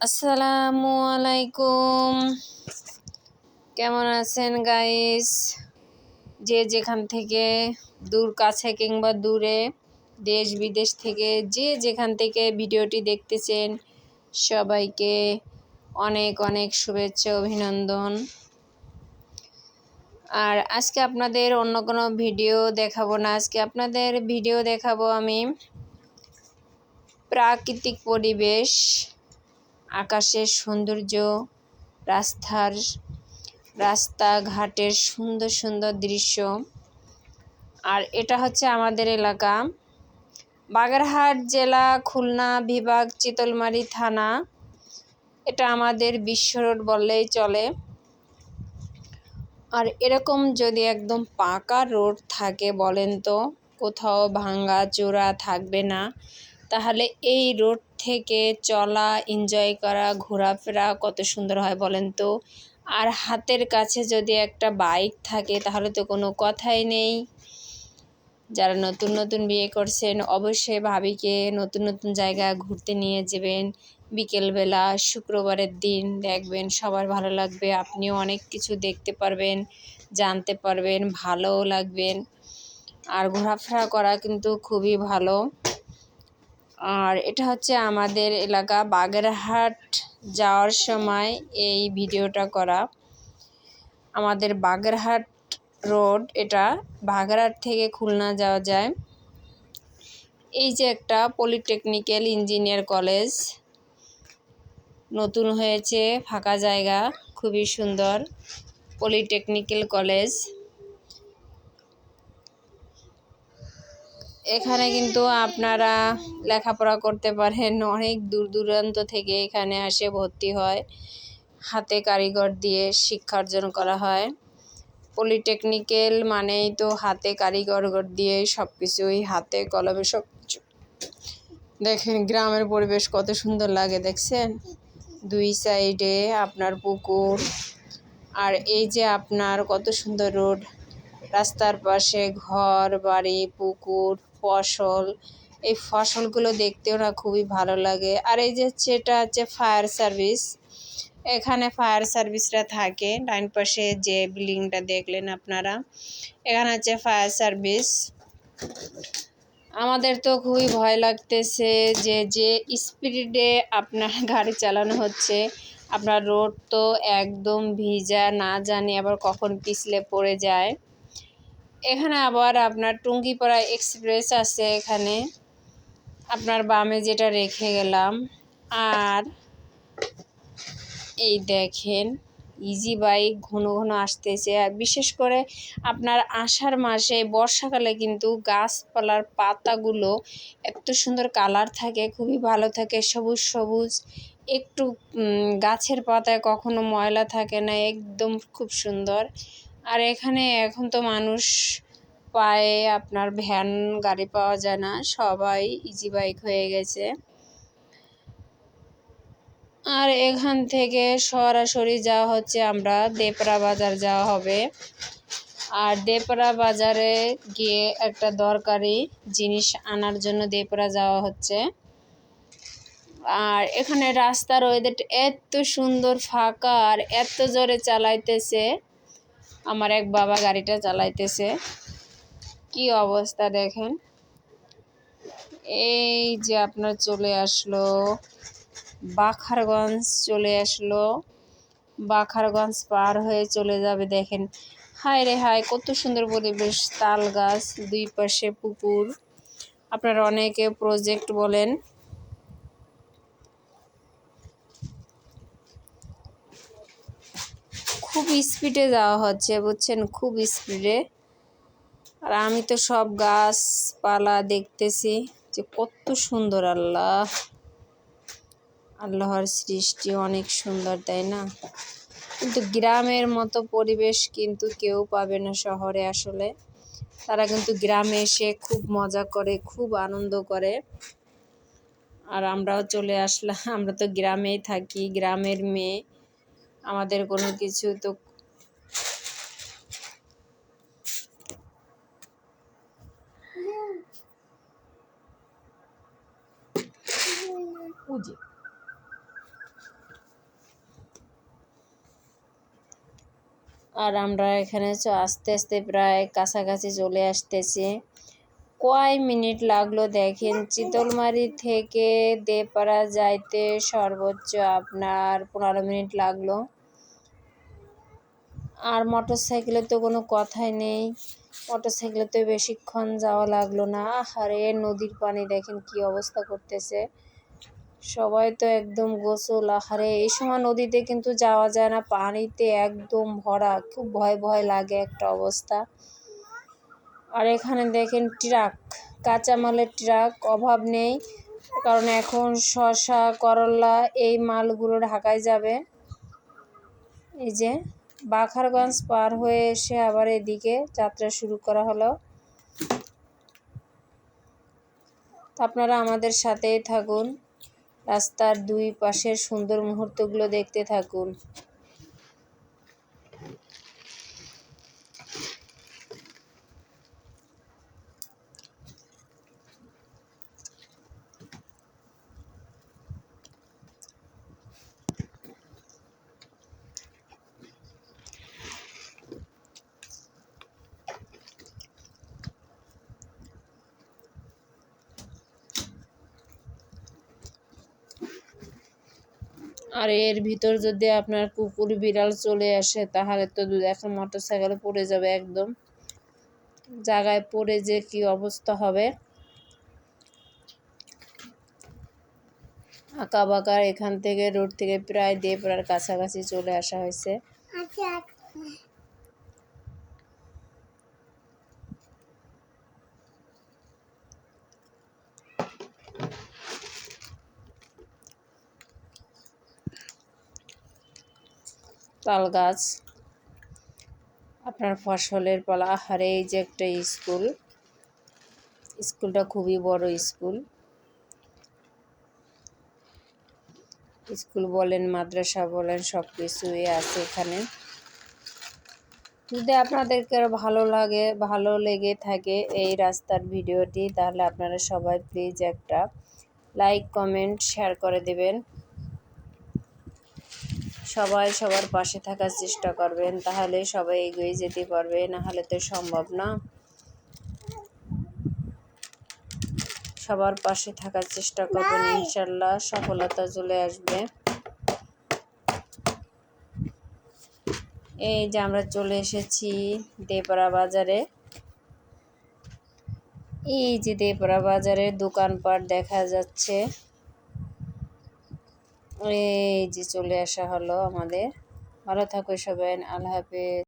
আসসালামু আলাইকুম কেমন আছেন গাইস যে যেখান থেকে দূর, কাছে কিংবা দূরে, দেশ বিদেশ থেকে যে যেখান থেকে ভিডিওটি দেখতেছেন, সবাইকে অনেক অনেক শুভেচ্ছা, অভিনন্দন। আর আজকে আপনাদের অন্য কোনো ভিডিও দেখাবো না। আজকে আপনাদের ভিডিও দেখাবো আমি প্রাকৃতিক পরিবেশ আকাশের সৌন্দর্য, রাস্তার, রাস্তাঘাটের সুন্দর সুন্দর দৃশ্য। আর এটা হচ্ছে আমাদের এলাকা। বাগেরহাট জেলা, খুলনা বিভাগ, চিতলমারি থানা। এটা আমাদের বিশ্ব রোড বললেই চলে। আর এরকম যদি একদম পাকা রোড থাকে বলেন তো, কোথাও ভাঙ্গা চোরা থাকবে না, তাহলে এই রোড থেকে চলা এনজয় করা, ঘোরাফেরা কত সুন্দর হয় বলেন তো? আর হাতের কাছে যদি একটা বাইক থাকে তাহলে তো কোনো কথাই নেই। যারা নতুন নতুন বিয়ে করছেন অবশ্যই ভাবিকে নতুন নতুন জায়গা ঘুরতে নিয়ে যাবেন। বিকেলবেলা, শুক্রবারের দিন দেখবেন সবার ভালো লাগবে, আপনিও অনেক কিছু দেখতে পারবেন, জানতে পারবেন, ভালোও লাগবেন। আর ঘোরাফেরা করা কিন্তু খুবই ভালো। আর এটা হচ্ছে আমাদের এলাকা বাগেরহাট যাওয়ার সময় এই ভিডিওটা করা। আমাদের বাগেরহাট রোড, এটা বাগেরহাট থেকে খুলনা যাওয়া যায়। এই যে একটা পলিটেকনিক্যাল ইঞ্জিনিয়ার কলেজ, নতুন হয়েছে, ফাঁকা জায়গা, খুবই সুন্দর। Polytechnical college. এখানে কিন্তু আপনারা লেখাপড়া করতে পারেন। অনেক দূর দূরান্ত থেকে এখানে আসে, ভর্তি হয়। হাতে কারিগর দিয়ে শিক্ষা অর্জন করা হয়। পলিটেকনিক্যাল মানেই তো হাতে কারিগর দিয়ে সব কিছুই হাতে কলমে সব কিছু দেখেন গ্রামের পরিবেশ কত সুন্দর লাগে, দেখছেন? দুই সাইডে আপনার পুকুর, আর এই যে আপনার কত সুন্দর রোড। রাস্তার পাশে ঘর, বাড়ি, পুকুর। ফসল, এই ফসলগুলো দেখতেও না খুবই ভালো লাগে। আর এই যে যেটা হচ্ছে ফায়ার সার্ভিস এখানে ফায়ার সার্ভিসরা থাকে। ডাইন পাশে যে বিল্ডিংটা দেখলেন আপনারা, এখানে হচ্ছে ফায়ার সার্ভিস আমাদের তো খুবই ভয় লাগতেছে যে যে স্পিডে আপনার গাড়ি চালানো হচ্ছে, আপনার রোড তো একদম ভিজা, না জানি আবার কখন পিছলে পড়ে যায়। এখানে আবার আপনার টুঙ্গিপাড়া এক্সপ্রেস আছে এখানে। আপনার বামে যেটা রেখে গেলাম। আর এই দেখেন ইজি বাইক ঘন ঘন আসতেছে। আর বিশেষ করে আপনার আষাঢ় মাসে, বর্ষাকালে কিন্তু গাছপালার পাতাগুলো এত সুন্দর কালার থাকে, খুবই ভালো থাকে, সবুজ সবুজ। একটু গাছের পাতায় কখনো ময়লা থাকে না, একদম খুব সুন্দর। আর এখানে এখন তো মানুষ পায়ে আপনার ভ্যান, গাড়ি পাওয়া যায় না, সবাই ইজি বাইক হয়ে গেছে। আর এখান থেকে সরাসরি যাওয়া হচ্ছে আমরা, দেপরা বাজার যাওয়া হবে। আর দেপরা বাজারে গিয়ে একটা দরকারি জিনিস আনার জন্য দেপরা যাওয়া হচ্ছে। আর এখানে রাস্তার ওয়েদার এত সুন্দর ফাঁকা আর এত জোরে চালাইতেছে। আমার এক বাবা গাড়িটা চালাইতেছে। কি অবস্থা দেখেন। এই যে আপনার চলে আসলো। বাখারগঞ্জ চলে আসলো। বাখারগঞ্জ পার হয়ে চলে যাবে দেখেন। হায় রে হায়, কত সুন্দর পরিবেশ, তাল গাছ, দুই পাশে পুকুর। আপনারা অনেকে প্রজেক্ট বলেন। খুব স্পিডে যাওয়া হচ্ছে, বুঝছেন? খুব স্পিডে আর আমি তো সব গাছপালা দেখতেছি যে কত সুন্দর, আল্লাহ। আল্লাহর সৃষ্টি অনেক সুন্দর, তাই না? কিন্তু গ্রামের মতো পরিবেশ কিন্তু কেউ পাবে না শহরে আসলে। তারা কিন্তু গ্রামে এসে খুব মজা করে, খুব আনন্দ করে। আর আমরাও চলে আসলাম, আমরা তো গ্রামেই থাকি, গ্রামের মেয়ে। আমাদের কোনো কিছু তো আর আমরা এখানে আস্তে আস্তে প্রায় কাছাকাছি চলে আসতেছি। কয় মিনিট লাগল দেখেন চিতলমারি থেকে দেপাড়া যাইতে সর্বোচ্চ আপনার পনেরো মিনিট লাগল। আর মোটর সাইকেলে তো কোনো কথাই নেই। মোটর সাইকেলে তো বেশিক্ষণ যাওয়া লাগল না। আরে নদীর পানি দেখেন কি অবস্থা করতেছে। সবাই তো একদম গোসল। আহারে, এই সময় নদীতে কিন্তু যাওয়া যায় না। পানিতে একদম ভরা। খুব ভয় ভয় লাগে একটা অবস্থা। আর এখানে দেখেন ট্রাক, কাঁচামালের ট্রাক, অভাব নেই। কারণ এখন শসা, করলা, এই মালগুলো ঢাকায় যাবে। এই যে বাখারগঞ্জ পার হয়ে এসে আবার এদিকে যাত্রা শুরু করা হলো। আপনারা আমাদের সাথেই থাকুন। রাস্তার দুই পাশের সুন্দর মুহূর্তগুলো দেখতে থাকুন। আর এর ভিতর যদি আপনার কুকুর বিড়াল চলে আসে, তাহলে তো দু এখন মোটর সাইকেলে পড়ে যাবে একদম। জায়গায় পড়ে যে কি অবস্থা হবে। আঁকা বাঁকা এখান থেকে রোড থেকে প্রায় দেবরার কাছাকাছি চলে আসা হয়েছে। তাল গাছ আপনার ফসলের পালা আহারে, এই যে একটা স্কুল। স্কুলটা খুবই বড় স্কুল। স্কুল বলেন, মাদ্রাসা বলেন সব কিছুই আছে এখানে। যদি আপনাদেরকে ভালো লাগে, ভালো লেগে থাকে এই রাস্তার ভিডিওটি, তাহলে আপনারা সবাই প্লিজ একটা লাইক কমেন্ট শেয়ার করে দেবেন। সবাই সবার পাশে থাকার চেষ্টা করবেন তাহলে সবাই এগিয়ে যেতে পারবে না হলে তো সম্ভব না। সবার পাশে থাকার চেষ্টা করবেন ইনশাল্লাহ সফলতা চলে আসবে। এই যে আমরা চলে এসেছি দেপাড়া বাজারে। এই যে দেপাড়া বাজারে দোকানপাট দেখা যাচ্ছে। এই যে চলে আসা হলো আমাদের। ভালো থাকো সবাই আল্লাহ হাফেজ।